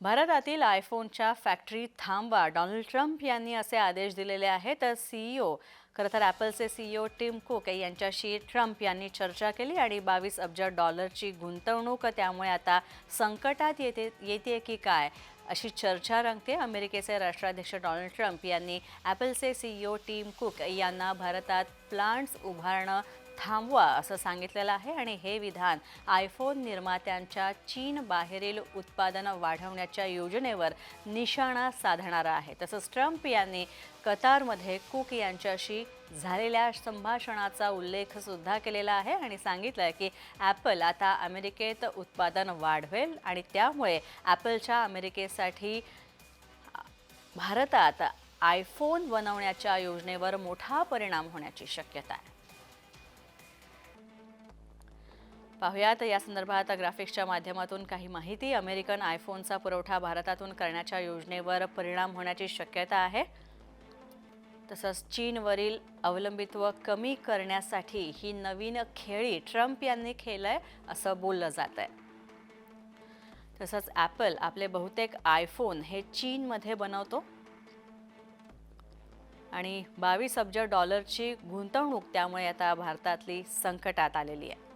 भारतातील आयफोनच्या फॅक्टरी थांबवा. डोनाल्ड ट्रम्प यांनी असे आदेश दिलेले आहेत. तर सीईओ खरं तर ॲपलचे सीईओ टिम कुक यांच्याशी ट्रम्प यांनी चर्चा केली आणि बावीस अब्ज डॉलरची गुंतवणूक त्यामुळे आता संकटात येते येते की काय अशी चर्चा रंगते. अमेरिकेचे राष्ट्राध्यक्ष डोनाल्ड ट्रम्प यांनी ॲपलचे सीईओ टीम कुक यांना भारतात प्लांट्स उभारणं थांबवा असं सांगितलेलं आहे आणि हे विधान आयफोन निर्मात्यांच्या चीन बाहेरील उत्पादनं वाढवण्याच्या योजनेवर निशाणा साधणारा आहे. तसंच ट्रम्प यांनी कतारमध्ये कुक यांच्याशी झालेल्या संभाषणाचा उल्लेख सुद्धा केलेला आहे आणि सांगितलं की ॲपल आता अमेरिकेत उत्पादन वाढवेल आणि त्यामुळे ॲपलच्या अमेरिकेसाठी भारतात आयफोन बनवण्याच्या योजनेवर मोठा परिणाम होण्याची शक्यता आहे. पाहुयात. या संदर्भात ग्राफिक्सच्या माध्यमातून काही माहिती. अमेरिकन आयफोनचा पुरवठा भारतातून करण्याच्या योजनेवर परिणाम होण्याची शक्यता आहे. तसंच चीनवरील अवलंबित्व कमी करण्यासाठी ही नवीन खेळी ट्रम्प यांनी खेळलंय असं बोललं जात आहे तसंच ॲपल आपले बहुतेक आयफोन हे चीनमध्ये बनवतो. आणि बावीस अब्ज डॉलरची गुंतवणूक त्यामुळे आता भारतातली संकटात आलेली आहे.